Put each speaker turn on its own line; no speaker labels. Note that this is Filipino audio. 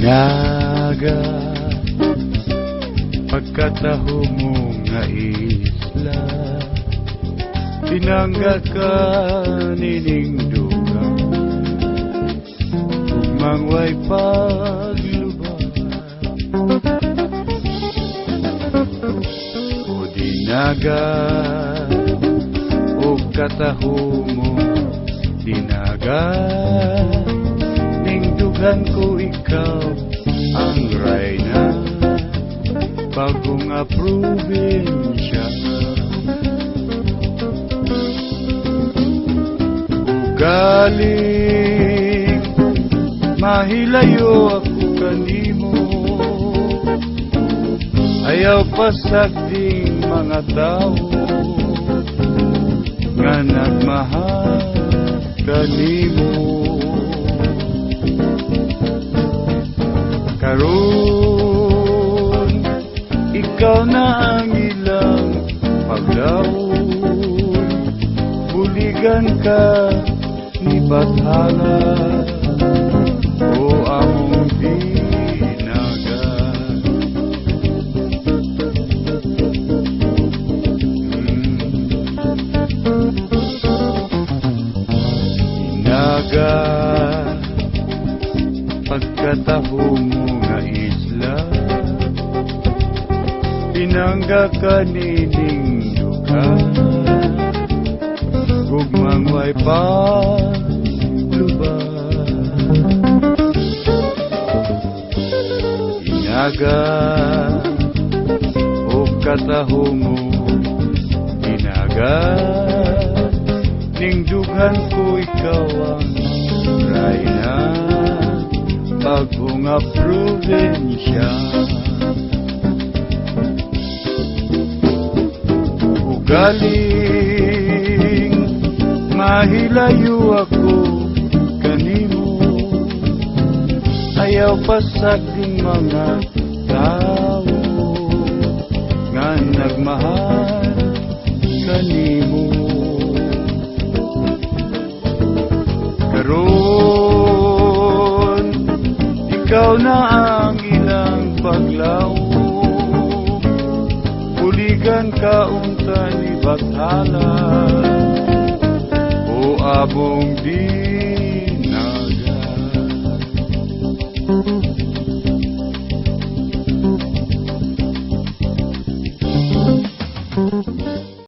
Naga Pagkataho mo nga isla Tinangga ka niningdugan Mangway paglubad O dinaga O kataho mo Dinaga Ningdugan ko ikaw Ang rayna Bagong probinsya Galing Mahilayo ako kanimo. Ayaw pasagding mga tao. Nga nagmahal kanimo Karon. Ikaw na ang ilang paglaon. Buligan ka ni Bathala. O among dinaga Dinaga Pagkataho mo Pinangga ka nining duka Gugmang way pa lubad Inaga O kataho Inaga Ning dughan ko ikaw ang rayna Bagong nga probinsya Ugaling Mahilayo ako kanimo Ayaw pasagding mga tao Nga nagmahal kanimo Karon Ikaw na ang ilang paglaw Puligan ka unta ni Bathala O abong dinaga